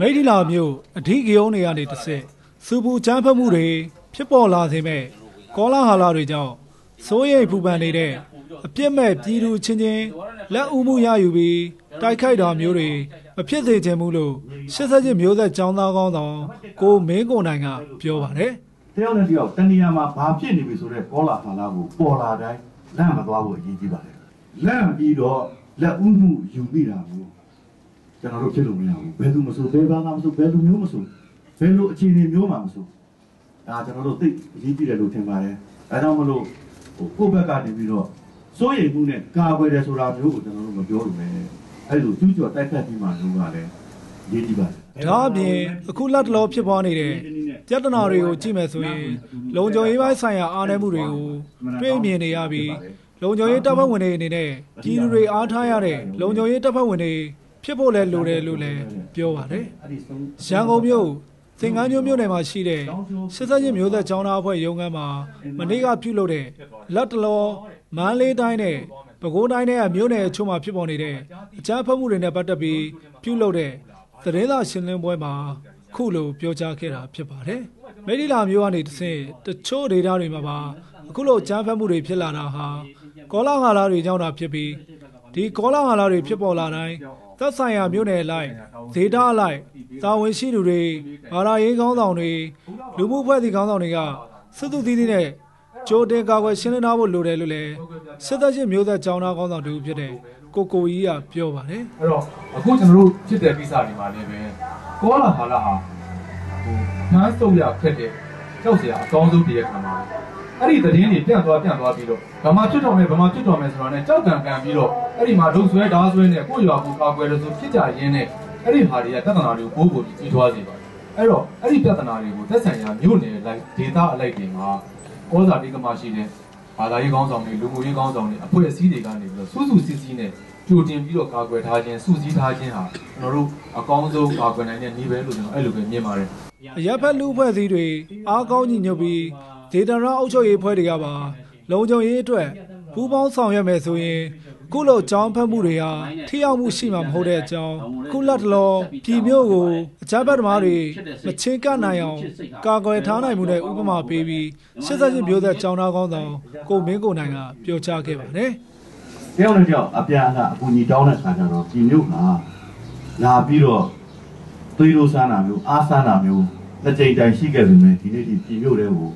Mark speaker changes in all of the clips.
Speaker 1: မိထီလာမျိုးအဓိကရုံးတွေကနေတစ်ဆက်စူပူချမ်းဖတ်မှုတွေဖြစ်ပေါ်လာစေမဲ့ကောလာဟာလာတွေကြောင့်စိုးရိမ်ပူပန်နေတဲ့အပြစ်မဲ့ပြည်သူချင်းချင်းလက်ဦးမှုရယူပြီးတိုက်ခိုက်တာမျိုးတွေမဖြစ်စေချင်ဘူးလို့ရှစ်ဆက်ချင်းမျိုးဆက်ចောင်းသားကောင်းဆောင်ကိုမင်းကိုနိုင်ကပြောပါတယ်
Speaker 2: တယောက်နဲ့တယောက်တနေရာမှာဘာဖြစ်နေပြီဆိုတော့ကောလာဟာလာကိုပေါ်လာတိုင်းလန့်မသွားဖို့အရေးကြီးပါတယ်လန့်ပြီးတော့လက်ဦးမှုယူမိတာကို ကျွန်တော်တို့ဖြစ်လို့မရဘူးဘယ်သူမဆိုဘယ်ဘာမှမဆိုဘယ်လူမျိုးမဆိုဘယ်လိုအခြေအနေမျိုးမှမဆိုဒါကျွန်တော်တို့သိအရေးကြီးတယ်လို့ထင်ပါတယ်အဲဒါကြောင့်မလို့ဟိုကိုယ့်ဘက်ကနေပြီးတော့စိုးရိမ်မှုနဲ့ကာကွယ်တယ်ဆိုတာမျိုးကိုကျွန်တော်တို့မပြောလို့ပဲအဲ့လိုကျူးကျော်တိုက်ခတ်ပြီးမှလို့ကလည်းအရေးကြီးပါတယ်
Speaker 1: ဒါအပြင်အခုလက်တလောဖြစ်ပွားနေတဲ့ပြဿနာတွေကိုကြည့်မယ်ဆိုရင်လုံခြုံရေးပိုင်းဆိုင်ရာအားနည်းမှုတွေကိုတွေ့မြင်နေရပြီးလုံခြုံရေးတပ်ဖွဲ့ဝင်တွေအနေနဲ့ပြည်သူတွေအားထားရတဲ့လုံခြုံရေးတပ်ဖွဲ့ဝင်တွေ ဖြစ်ဖို့လဲလိုတယ်လို့လည်းပြောပါတယ်။ရန်ကုန်မြို့သင်္ကန်းကျွန်းမြို့နယ်မှာရှိတဲ့စစ်သက်ချင်းမျိုးသက်ကျောင်းသားအဖွဲ့ရုံးခန်းမှာမနေ့ကပြုလုပ်တဲ့လက်တလောမန်းလေးတိုင်းနဲ့ပဲခူးတိုင်းနဲ့မြို့နယ်အချို့မှာဖြစ်ပေါ်နေတဲ့အကြမ်းဖက်မှုတွေနဲ့ပတ်သက်ပြီးပြုလုပ်တဲ့သတင်းစာရှင်းလင်းပွဲမှာခုလိုပြောကြားခဲ့တာဖြစ်ပါတယ်။မိဒီလာမျိုးကနေတဆင့်တချို့ဒေတာတွေမှာပါအခုလိုကြမ်းဖက်မှုတွေဖြစ်လာတာဟာကောလာဟာလာတွေကြောင့်တာဖြစ်ပြီး ဒီကောလာဟာလာတွေဖြစ်ပေါ်လာတိုင်းသက်ဆိုင်ရာမျိုးနယ်အလိုက်ဒေတာအလိုက်တာဝန်ရှိသူတွေဘာသာရေးကောင်းဆောင်တွေလူမှုဖွဲ့စည်းကောင်းဆောင်တွေကစစ်သူသီးသီးနဲ့ကြိုတင်ကာကွယ်ရှင်းလင်းထားဖို့လိုတယ်လို့လည်းစစ်သက်ချင်းမျိုးသက်ကြောင်းသားကောင်းဆောင်တူဖြစ်တဲ့ကိုကိုကြီးကပြောပါတယ်
Speaker 3: အဲ့တော့အခုကျွန်တော်တို့ဖြစ်တဲ့ကိစ္စတွေမှာလည်းပဲကောလာဟာလာဟာဟိုနှမ်းစုပ်ရခက်တဲ့ ကြောက်စရာအကောင်းဆုံးတည်းရခံပါအဲ့ဒီသတင်းတွေပြန့်သွားပြန့်သွားပြီးတော့ဗမာဖြစ်တော်မယ်ဗမာဖြစ်တော်မယ်ဆိုတာနဲ့ကြောက်ကံကံပြီးတော့အဲ့ဒီမှာဒုဆွဲဓာဆွဲနဲ့ကိုယ့်ရွာကိုကာကွယ်လို့ဆိုဖြစ်ကြရင်းနဲ့အဲ့ဒီဟာတွေကပြဿနာတွေကိုကိုယ်ကိုကြီးထွားစေပါတယ်အဲ့တော့အဲ့ဒီပြဿနာတွေကိုသက်ဆိုင်ရာမြို့နယ်လိုက်ဒေသအလိုက်တွေမှာဩဇာတိကမရှိတဲ့ဘာသာရေးကောင်းဆောင်တွေလူမှုရေးကောင်းဆောင်တွေအဖွဲ့အစည်းတွေကနေပြီးတော့စူးစူးစစ်စစ်နဲ့ ကြိုတင်ပြီးတော့ကာကွယ်ထားခြင်းစုစည်းထားခြင်းဟာကျွန်တော်တို့အကောင်းဆုံးကာကွယ်နိုင်တဲ့နည်းပဲလို့ကျွန်တော်အဲ့လိုပဲမြင်ပါတယ်
Speaker 1: အရက်ဖက်လူဖွဲ့စည်းတွေအားကောင်းညီညွတ်ပြီးဒေတာရအုပ်ချုပ်ရေးဖွဲ့တွေကပါလုံခြုံရေးအတွက်ပူးပေါင်းဆောင်ရွက်မယ်ဆိုရင်ခုလိုကြောင်းဖက်မှုတွေဟာထိရောက်မှုရှိမှာမဟုတ်တဲ့အကြောင်းခုလက်တလောပြည်မျိုးကိုအကြမ်းဖက်သမားတွေမချင်းကပ်နိုင်အောင်ကာကွယ်ထားနိုင်မှုနဲ့ဥပမာပေးပြီးရှစ်ဆက်ချင်းမျိုးသက်ကြောင်းသားကောင်းဆောင်ကိုမင်းကိုနိုင်ကပြောကြားခဲ့ပါတယ်
Speaker 2: တယောက်နဲ့တယောက်အပြန်အလှန်အကူအညီတောင်းတဲ့ခါကျတော့ဒီမျိုးဟာလာပြီးတော့သွေးလို့ဆန်းတာမျိုးအားဆန်းတာမျိုးတစ်ကြိမ်တိုင်ရှိခဲ့ပေမဲ့ဒီနေ့ဒီပြည်မျိုးတွေကို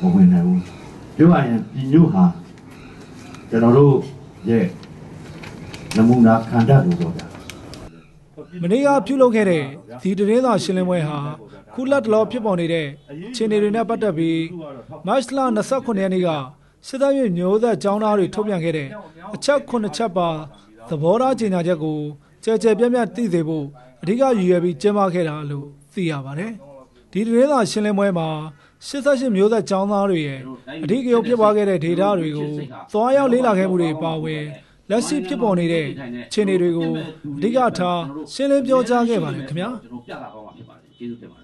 Speaker 2: မဝင်နိုင်ဘူးပြောရရင်ပြည်မျိုးဟာကျွန်တော်တို့ရဲ့နမူနာခန္ဓာလို့ပြောတာ
Speaker 1: မနေ့ကပြုလုပ်ခဲ့တဲ့ဒီတရင်သာရှင်းလင်းပွဲဟာခုလက်တလောဖြစ်ပေါ်နေတဲ့ခြေနေတွေနဲ့ပတ်သက်ပြီးမတ်လ29ရက်နေ့က စစ်သားရေးမျိုးသက်ចောင်းသားတွေထုတ်ပြန်ခဲ့တဲ့အချက်9ချက်ပါသဘောထားကြေညာချက်ကိုကြဲကြဲပြန့်ပြန့်သိစေဖို့အဓိကရည်ရွယ်ပြီးကျင်းပခဲ့တာလို့သိရပါတယ်။ဒီတရင်သာရှင်းလင်းပွဲမှာ88မျိုးသက်ចောင်းသားတွေရဲ့အဓိကရုဏ်းဖြစ်ပွားခဲ့တဲ့ဒေတာတွေကိုသွားရောက်လေ့လာခဲ့မှုတွေပါဝင်လက်ရှိဖြစ်ပေါ်နေတဲ့ခြေနေတွေကိုအဓိကထားရှင်းလင်းပြောကြားခဲ့ပါတယ်ခင်ဗျာ။
Speaker 4: ကျွန်တော်ပြတာကောင်းပါဖြစ်ပါတယ်ကျေးဇူးတင်ပါတယ်